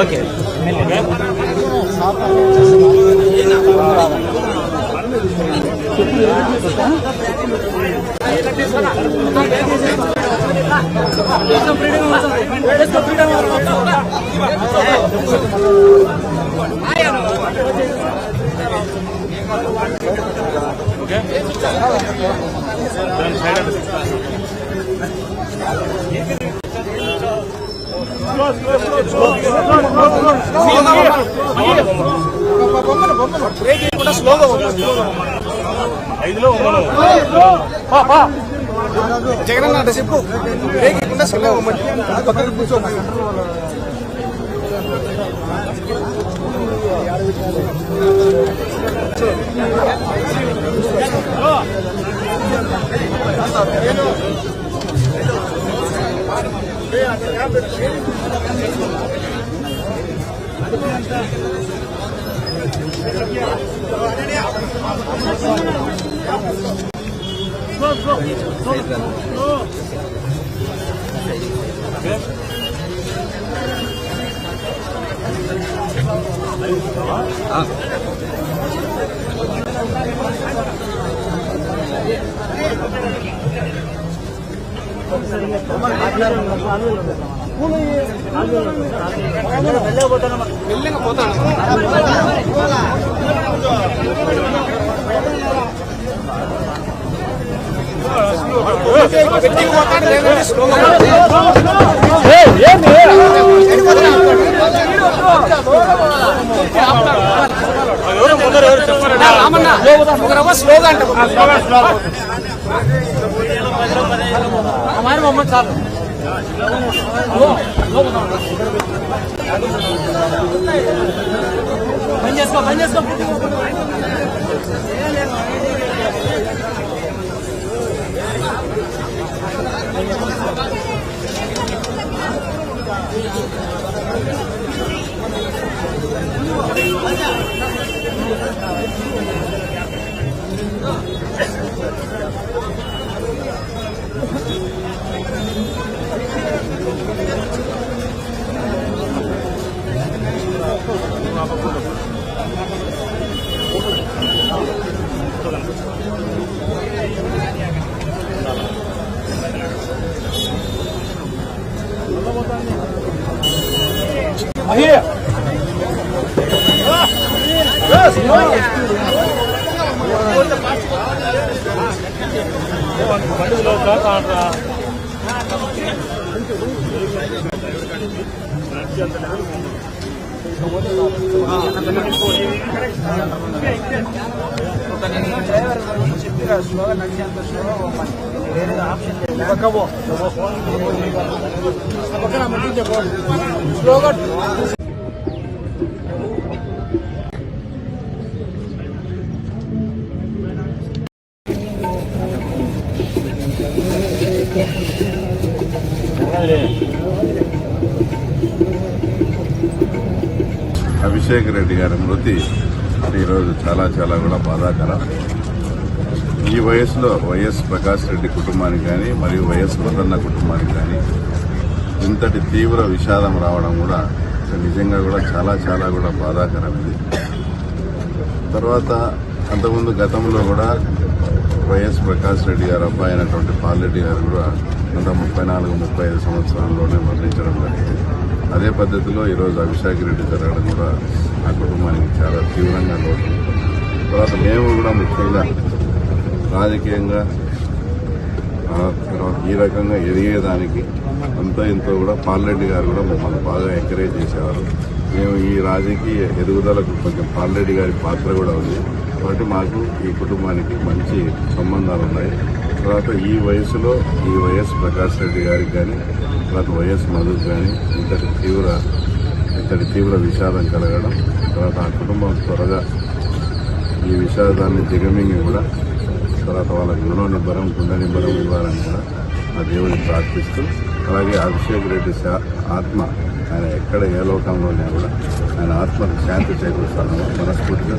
Okay okay ఐదులో జగన్ అంటే చెప్పు బ్రేక్ ఇవ్వకుండా స్లో అవ్వమని పక్కన కూర్చో Go, go, go, go. Ah. আপনার లేదంటే స్లోగా ఎవరు ముందర ఎవరు చెప్పారండి రామన్న ఒక రవ్వ స్లోగా అంట हमारे मोहम्मद साहब బంద్ చేసుకో బంద్ చేసుకో బండిలో కాంట్రా స్లోగా రాజశేఖర రెడ్డి గారి మృతి ఈరోజు చాలా చాలా కూడా బాధాకరం. ఈ వయసులో వైఎస్ ప్రకాష్ రెడ్డి కుటుంబానికి కానీ మరియు వైఎస్ మదన్న కుటుంబానికి కానీ ఇంతటి తీవ్ర విషాదం రావడం కూడా నిజంగా కూడా చాలా చాలా కూడా బాధాకరం ఇది. తర్వాత అంతకుముందు గతంలో కూడా వైఎస్ ప్రకాష్ రెడ్డి గారు అబ్బాయి అయినటువంటి పాల్రెడ్డి గారు కూడా గత ముప్పై నాలుగు ముప్పై ఐదు సంవత్సరాల్లోనే మరణించడం జరిగింది. అదే పద్ధతిలో ఈరోజు అభిషేక్ రెడ్డి జరగడం కూడా ఆ కుటుంబానికి చాలా తీవ్రంగా లోటు. తర్వాత మేము కూడా ముఖ్యంగా రాజకీయంగా తర్వాత ఈ రకంగా ఎదిగేదానికి అంతో ఇంతో కూడా పాల్రెడ్డి గారు కూడా మమ్మల్ని బాగా ఎంకరేజ్ చేసేవారు. మేము ఈ రాజకీయ ఎదుగుదలకు కొంచెం పాల్రెడ్డి గారి పాత్ర కూడా ఉంది. కాబట్టి మాకు ఈ కుటుంబానికి మంచి సంబంధాలు ఉన్నాయి. తర్వాత ఈ వయసులో ఈ వైఎస్ ప్రకాష్ రెడ్డి గారికి కానీ తర్వాత వైఎస్ మధుకు కానీ ఇంతటి తీవ్ర ఇంతటి తీవ్ర విషాదం కలగడం తర్వాత ఆ కుటుంబం త్వరగా ఈ విషాదాన్ని దిగమింగి కూడా తర్వాత వాళ్ళకి రుణ బరం కుండ నిబ్బరం ఇవ్వాలని కూడా ఆ దేవుడిని ప్రార్థిస్తూ అలాగే అభిషేక్ రెడ్డి ఆత్మ ఆయన ఎక్కడ ఏ లోకంలోనే కూడా ఆయన ఆత్మకు శాంతి చేకూరుస్తాను మనస్ఫూర్తిగా